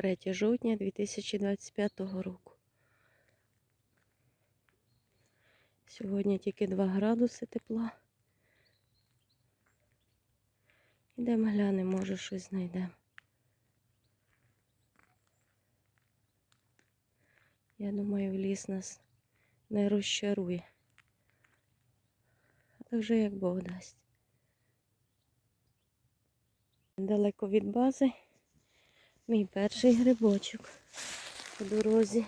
23 жовтня 2025 року. Сьогодні тільки 2 градуси тепла. Ідемо глянемо, може щось знайдемо. Я думаю, ліс нас не розчарує. Але вже як Бог дасть. Далеко від бази мій перший грибочок по дорозі.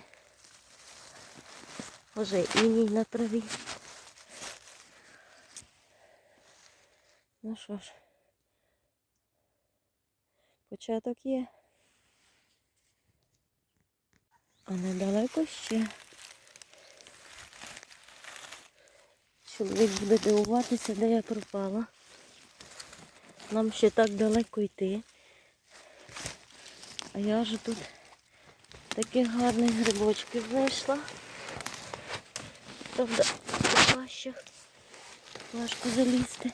Може іній на траві. Ну що ж, початок є. А недалеко ще. Чоловік буде дивуватися, де я пропала. Нам ще так далеко йти. А я вже тут таких гарних грибочків знайшла. Правда, в пащах важко залізти.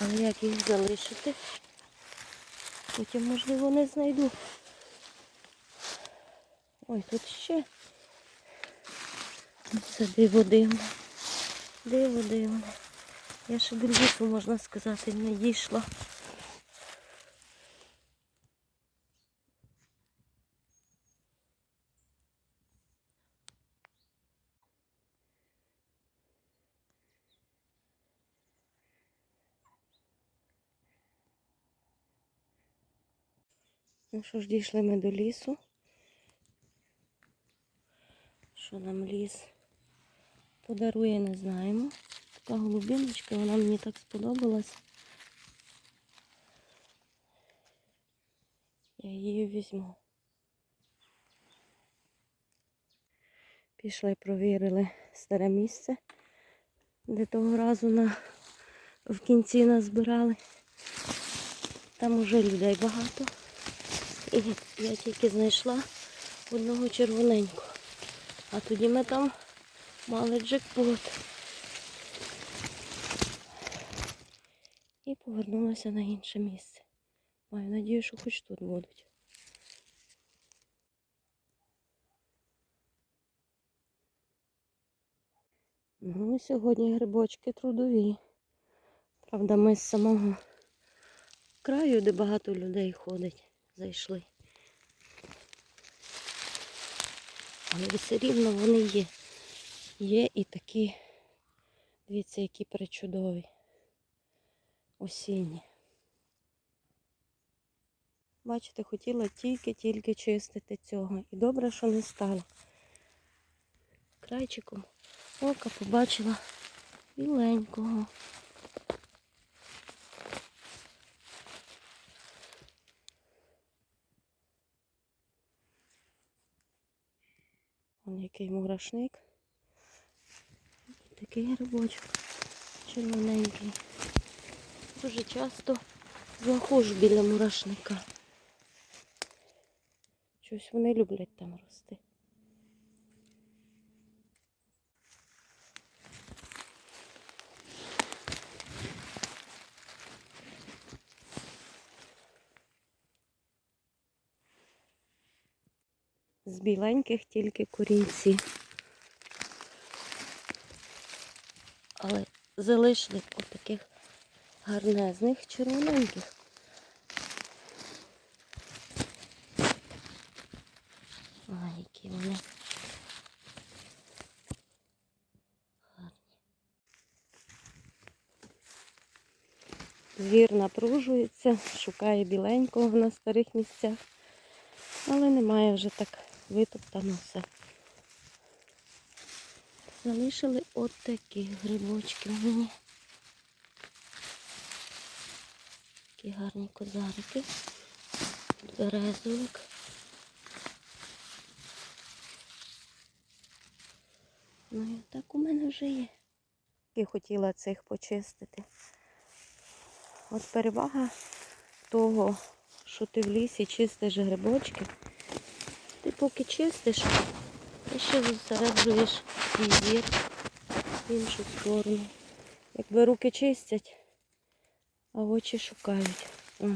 Але як їх залишити? Потім, можливо, не знайду. Ой, тут ще. Це диво дивне. Диво дивне. Я ще до лісу, можна сказати, не дійшла. Ну що ж, дійшли ми до лісу. Що нам ліс подарує, не знаємо. Така голубіночка, вона мені так сподобалась. Я її візьму. Пішли, провірили старе місце, де того разу на, в кінці нас збирали. Там уже людей багато. І я тільки знайшла одного червоненького. А тоді ми там мали джекпот. І повернулася на інше місце. Маю надію, що хоч тут будуть. Ну, сьогодні грибочки трудові. Правда, ми з самого краю, де багато людей ходить, зайшли. Але все рівно вони є. Є і такі, дивіться, які причудові. Осінні. Бачите, хотіла тільки-тільки чистити цього. І добре, що не стало. Крайчиком ока побачила біленького. Вон який мурашник. Такий грибочок червоненький. Дуже часто знаходжу біля мурашника. Щось вони люблять там рости. З біленьких тільки корінці. Але залишили отаких гарнезних червоненьких. Ой, які вони. Звір напружується, шукає біленького на старих місцях, але немає вже так витоптано все. Залишили от такі грибочки мені. Такі гарні козарики. Березовик. Ну і так у мене вже є. І хотіла цих почистити. От перевага того, що ти в лісі чистиш грибочки, ти поки чистиш, ти ще зосереджуєш зір в іншу сторону. Якби руки чистять, а очі шукають. О,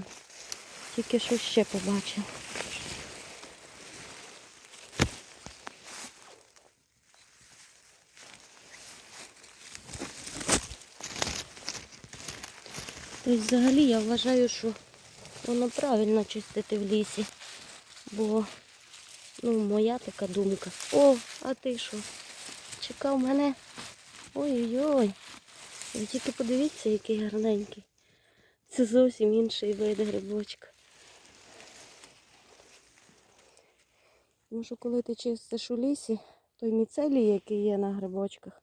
тільки що ще побачив. Тобто взагалі я вважаю, що воно правильно чистити в лісі. Бо ну, моя така думка. О, а ти що? Чекав мене. Ой-ой-ой. Ви тільки подивіться, який гарненький. Це зовсім інший вид грибочка. Тому що коли ти чистиш у лісі, той міцелій, який є на грибочках,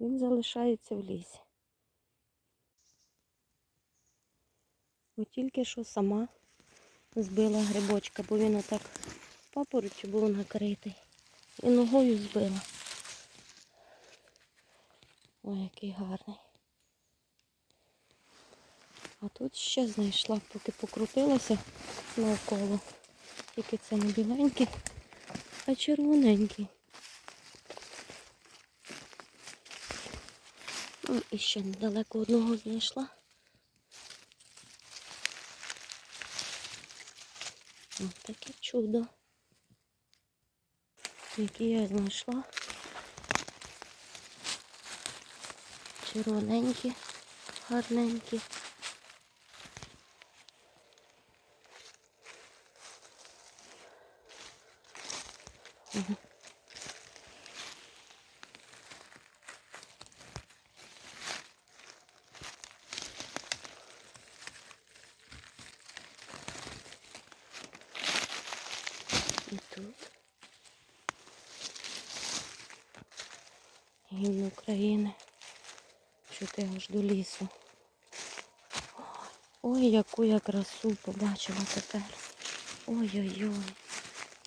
він залишається в лісі. От тільки що сама збила грибочка, бо він отак папоротю був накритий. І ногою збила. Ой, який гарний. А тут ще знайшла, поки покрутилася навколо. Тільки це не біленький, а червоненький. Ну, і ще недалеко одного знайшла. Ось таке чудо. Яке я знайшла. Червоненькі, гарненькі. Мгм. І тут. Гімн України. Чути до лісу. Ой, яку я красу побачила тепер. Ой-ой-ой.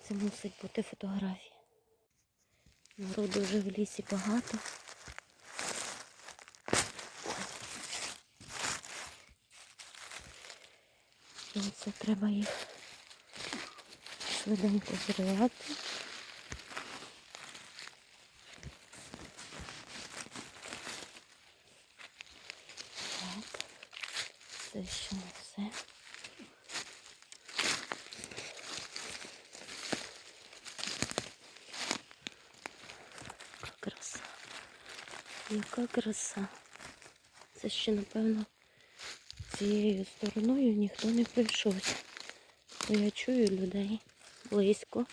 Це мусить бути фотографія. Народу вже в лісі багато. І це треба їх швиденько зривати. Ще все. Яка краса. Яка краса. Це ще, напевно, цією стороною ніхто не прийшовся. Я чую людей близько.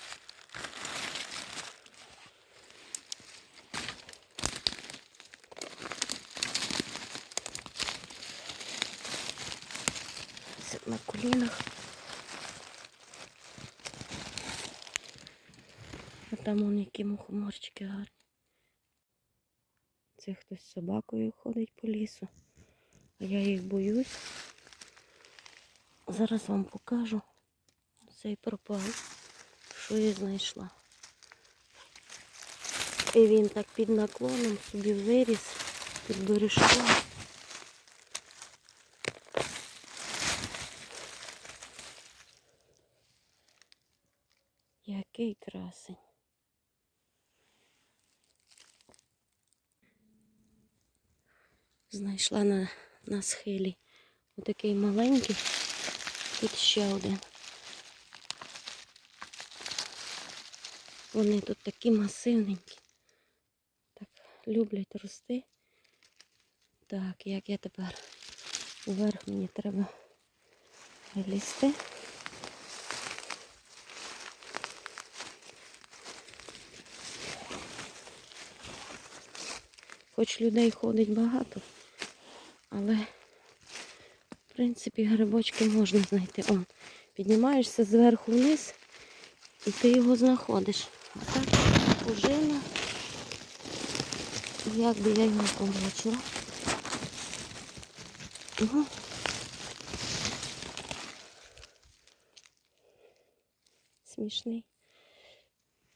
Це на колінах. А там вон які мухоморчики гарні. Це хтось з собакою ходить по лісу. А я їх боюсь. Зараз вам покажу цей пропав, що я знайшла. І він так під наклоном собі виріс під бережком. Який красень. Знайшла на, на схилі отакий маленький. Тут ще один. Вони тут такі масивненькі. Так, люблять рости. Так, як я тепер вверх мені треба лізти. Хоч людей ходить багато, але в принципі грибочки можна знайти. Он, піднімаєшся зверху вниз і ти його знаходиш. А так ужина. Як би я його побачила. Угу. Смішний.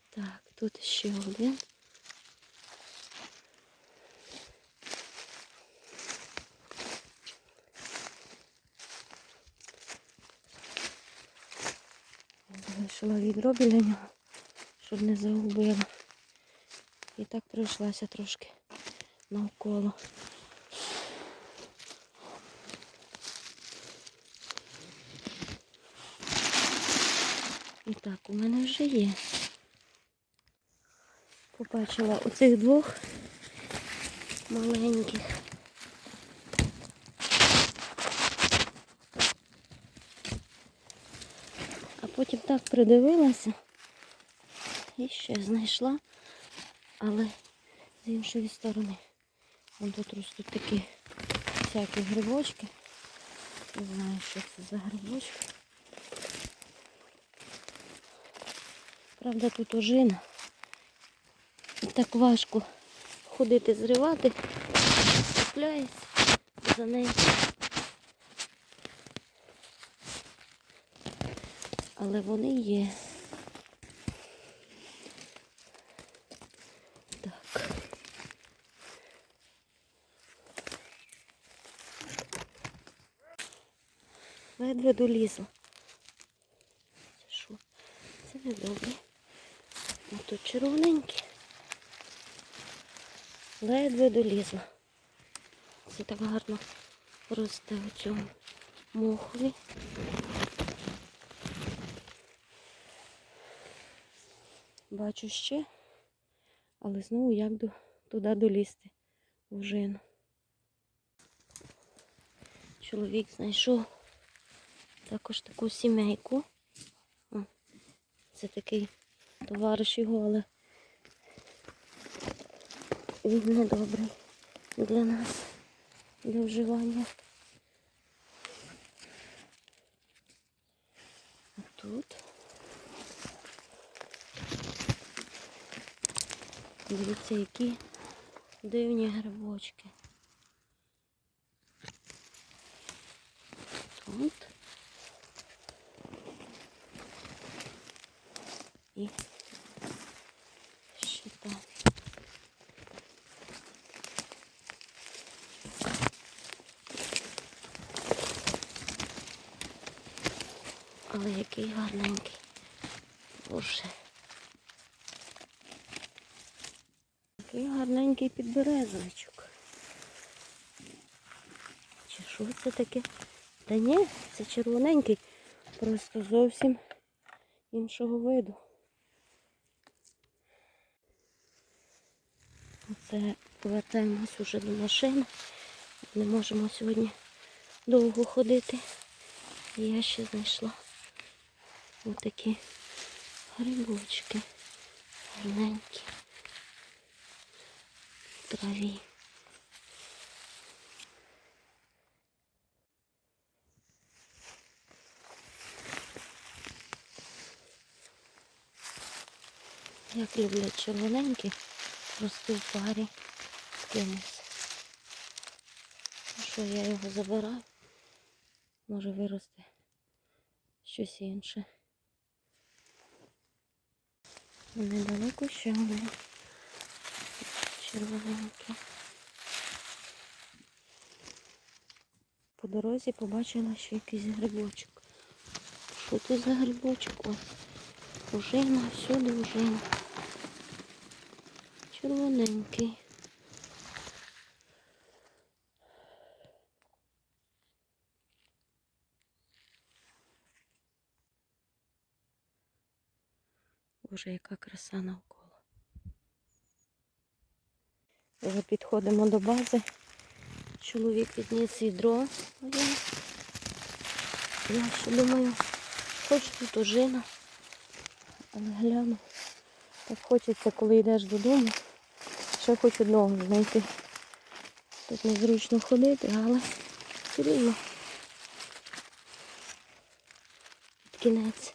Так, тут ще один. Залишила відро біля нього, щоб не загубила. І так пройшлася трошки навколо. І так, у мене вже є. Побачила оцих двох маленьких. А потім так придивилася і ще знайшла, але з іншої сторони. Вон тут ростуть такі всякі грибочки. Не знаю, що це за грибочки. Правда, тут ожина. Так важко ходити зривати, чіпляється за нею. Але вони є. Так. Ледве долізла. Це що? Це не добре. А тут червоненькі. Ледве долізла. Це так гарно росте у цьому мохові. Бачу ще, але знову як до, туди долізти в жину. Чоловік знайшов також таку сімейку. Це такий товариш його, але він недобрий для нас, для вживання. А тут дивіться, які дивні грибочки. Тут. І ще там. Але який гарненький. Боже. Який гарненький підберезовичок. Чи що це таке? Та ні, це червоненький, просто зовсім іншого виду. Оце повертаємось уже до машини. Не можемо сьогодні довго ходити. Я ще знайшла отакі грибочки гарненькі траві. Як люблять червоненькі, рости в парі з кимось. Що, я його забираю, може вирости щось інше. Недалеко ще один червоненький. По дорозі побачила ще якийсь грибочок. Що це за грибочок? Ось. Ужина, всюди ужина. Червоненький. Боже, яка краса навколо. Вже підходимо до бази. Чоловік підніс відро. Я, ще думаю, хоч тут ожина. Але гляну. Так хочеться, коли йдеш додому. Ще хоч одного знайти. Тут незручно ходити, але все. Під кінець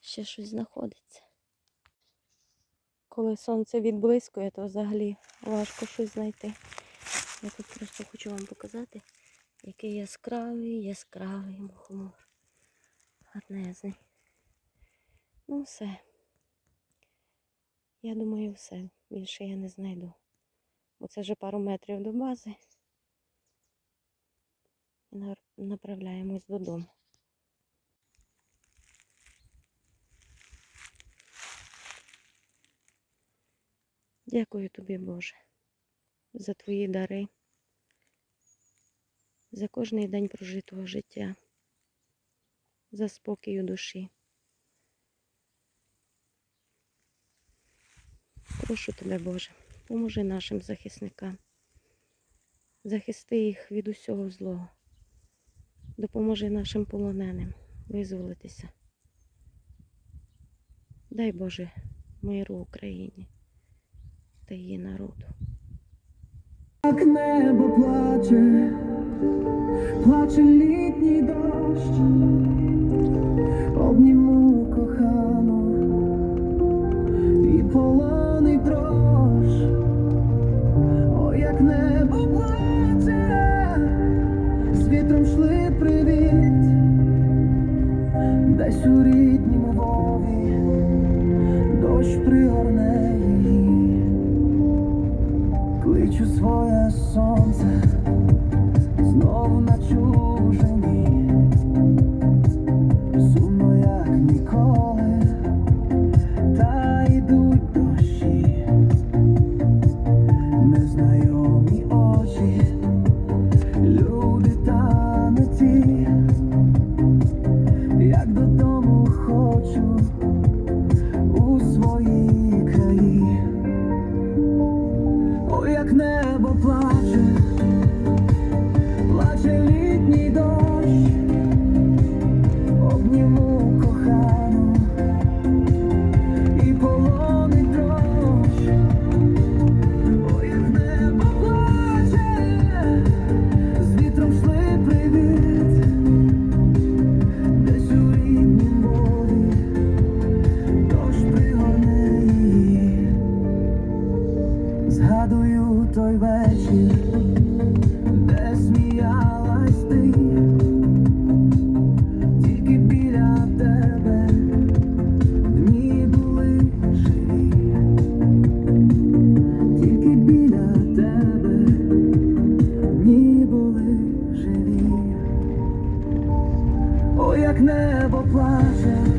ще щось знаходиться. Коли сонце відблискує, то взагалі важко щось знайти. Я тут просто хочу вам показати, який яскравий, яскравий мухомор. Гарнезний. Ну все. Я думаю, все. Більше я не знайду. Бо це вже пару метрів до бази. І направляємось додому. Дякую тобі, Боже. за твої дари, за кожний день прожитого життя, за спокій у душі. Прошу тебе, Боже, поможи нашим захисникам, захисти їх від усього злого, допоможи нашим полоненим визволитися. Дай Боже миру Україні та її народу. Як небо плаче, плаче літній дощ, обніму кохану і полоний дрож. О, як небо плаче, з вітром шли привіт, десь у ріднім небо плаче.